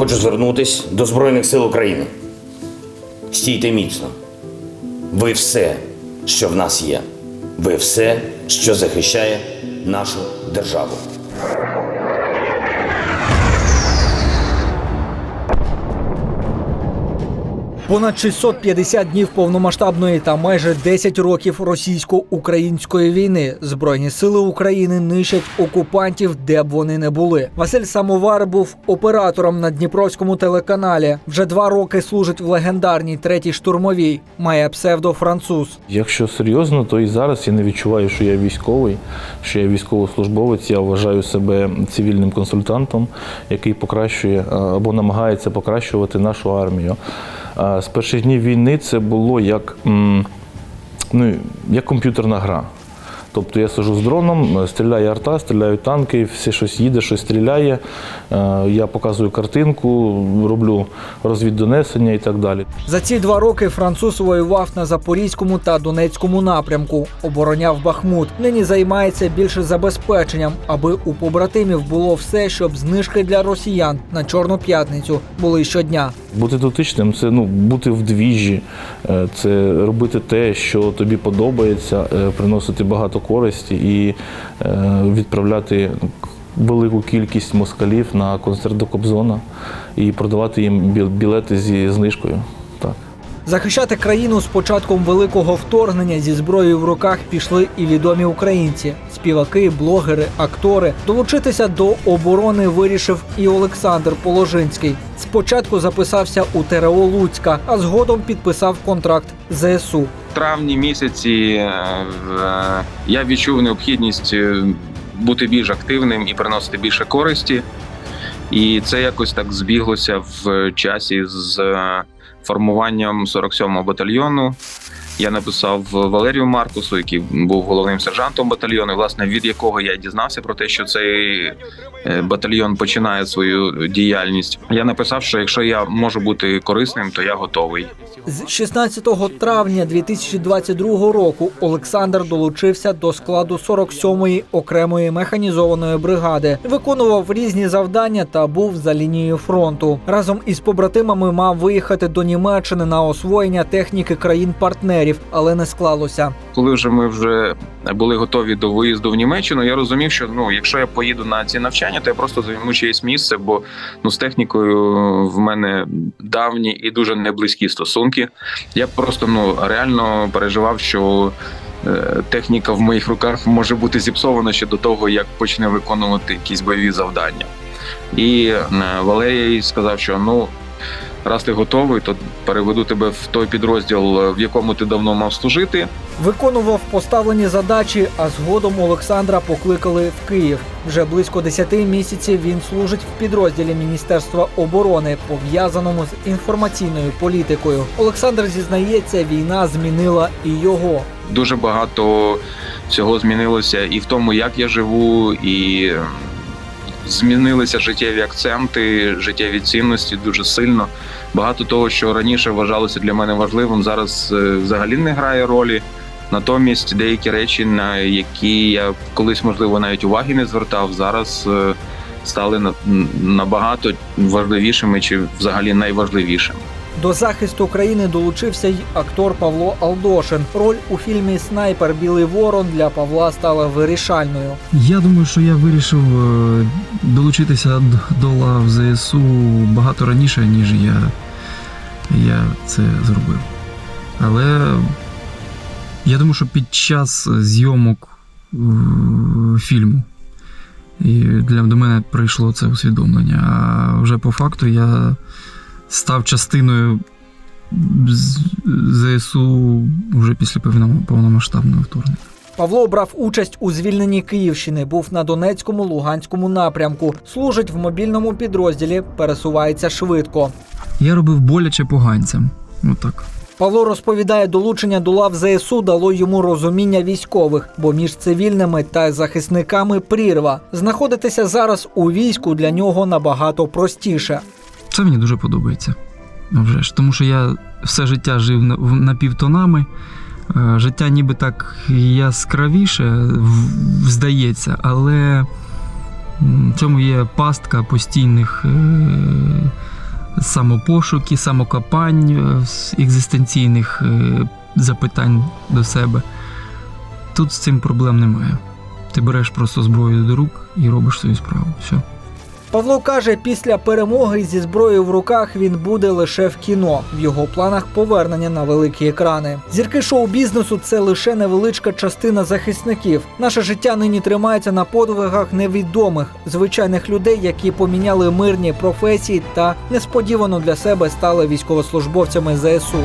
хочу звернутись до Збройних сил України. Стійте міцно. Ви все, що в нас є. Ви все, що захищає нашу державу. Понад 650 днів повномасштабної та майже 10 років російсько-української війни збройні сили України нищать окупантів, де б вони не були. Василь Самовар був оператором на Дніпровському телеканалі. Вже два роки служить в легендарній третій штурмовій. Має псевдо француз. Якщо серйозно, то і зараз я не відчуваю, що я військовий, що я військовослужбовець. Я вважаю себе цивільним консультантом, який покращує або намагається покращувати нашу армію. З перших днів війни це було як, ну, як комп'ютерна гра. Тобто я сижу з дроном, стріляє арта, стріляють танки, все щось їде, щось стріляє. Е, Я показую картинку, роблю розвіддонесення і так далі. За ці два роки француз воював на Запорізькому та Донецькому напрямку, обороняв Бахмут. Нині займається більше забезпеченням, аби у побратимів було все, щоб знижки для росіян на чорну п'ятницю були щодня. Бути дотичним це ну, бути в двіжі, е, це робити те, що тобі подобається, е, приносити багато користі і е, відправляти велику кількість москалів на концерт до Кобзона і продавати їм біл- білети зі знижкою. Захищати країну з початком великого вторгнення зі зброєю в руках пішли і відомі українці, співаки, блогери, актори. Долучитися до оборони вирішив і Олександр Положинський. Спочатку записався у ТРО Луцька, а згодом підписав контракт ЗСУ. В травні місяці е, я відчув необхідність е, бути більш активним і приносити більше користі. І це якось так збіглося в часі з е, формуванням 47-го батальйону. Я написав Валерію Маркусу, який був головним сержантом батальйону, власне, від якого я дізнався про те, що цей е, батальйон починає свою діяльність. Я написав, що якщо я можу бути корисним, то я готовий. З 16 травня 2022 року Олександр долучився до складу 47-ї окремої механізованої бригади, виконував різні завдання та був за лінією фронту. Разом із побратимами мав виїхати до Німеччини на освоєння техніки країн-партнерів, але не склалося. коли вже ми вже були готові до виїзду в Німеччину, я розумів, що ну, якщо я поїду на ці навчання, то я просто займу чиєсь місце, бо ну з технікою в мене давні і дуже неблизькі стосунки. Я просто ну реально переживав, що. е, Техніка в моїх руках може бути зіпсована ще до того, як почне виконувати якісь бойові завдання. І е, Валерій сказав, що ну раз ти готовий, то переведу тебе в той підрозділ, в якому ти давно мав служити. Виконував поставлені задачі, а згодом Олександра покликали в Київ. Вже близько 10 місяців він служить в підрозділі Міністерства оборони, пов'язаному з інформаційною політикою. Олександр зізнається, війна змінила і його. дуже багато всього змінилося і в тому, як я живу, і змінилися життєві акценти, життєві цінності дуже сильно. Багато того, що раніше вважалося для мене важливим, зараз е, взагалі не грає ролі. Натомість деякі речі, на які я колись можливо навіть уваги не звертав, зараз е, стали на- набагато важливішими чи взагалі найважливішими. До захисту країни долучився й актор Павло Алдошин. Роль у фільмі Снайпер Білий Ворон для Павла стала вирішальною. Я думаю, що я вирішив е, долучитися до лав ЗСУ багато раніше, ніж я, я це зробив. Але я думаю, що під час зйомок е, фільму і для до мене прийшло це усвідомлення. А вже по факту я став частиною ЗСУ вже після повно- повномасштабного вторгнення. Павло брав участь у звільненні Київщини, був на Донецькому, Луганському напрямку, служить в мобільному підрозділі, пересувається швидко. Я робив боляче поганцям. Отак. Павло розповідає, долучення до лав ЗСУ дало йому розуміння військових, бо між цивільними та захисниками прірва. Знаходитися зараз у війську для нього набагато простіше. Це мені дуже подобається. Вже ж. Тому що я все життя жив напівтонами. Е, Життя ніби так яскравіше здається, але в цьому є пастка постійних е, самопошуки, самокопань, е, екзистенційних запитань до себе. Тут з цим проблем немає. Ти береш просто зброю до рук і робиш свою справу. Все. Павло каже, після перемоги зі зброєю в руках він буде лише в кіно. В його планах повернення на великі екрани. Зірки шоу-бізнесу це лише невеличка частина захисників. Наше життя нині тримається на подвигах невідомих звичайних людей, які поміняли мирні професії та несподівано для себе стали військовослужбовцями ЗСУ.